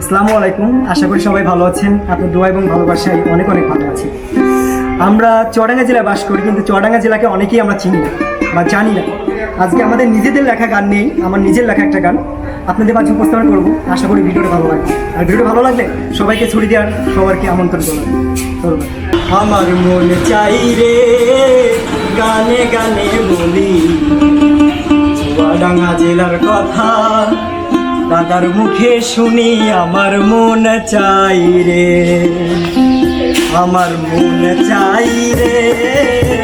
আসসালামু আলাইকুম। আশা করি সবাই ভালো আছেন। আপনার দোয়া এবং ভালোবাসায় অনেক অনেক ভালো আছি। আমরা চড়াঙ্গা জেলায় বাস করি, কিন্তু চড়াঙ্গা জেলাকে অনেকেই আমরা চিনি না বা জানি না। আজকে আমাদের নিজেদের লেখা গান নেই, আমার নিজের লেখা একটা গান। আপনাদের মাঝে উপস্থাপন করব। আশা করি ভিডিওটা ভালো লাগবে। আর ভিডিওটা ভালো লাগলে সবাইকে ছড়ি দেওয়ার সবাইকে আমন্ত্রণ ধন্যবাদ। আমার মন চাই রে, গানে গানে বলি, চুয়াডাঙ্গা জেলার কথা। দাদার মুখে শুনি আমার মন চাই রে। আমার মন চাই রে।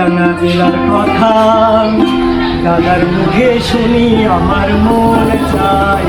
চুয়াডাঙ্গা জেলার কথা। দাদার মুখে শুনি আমার মন চাই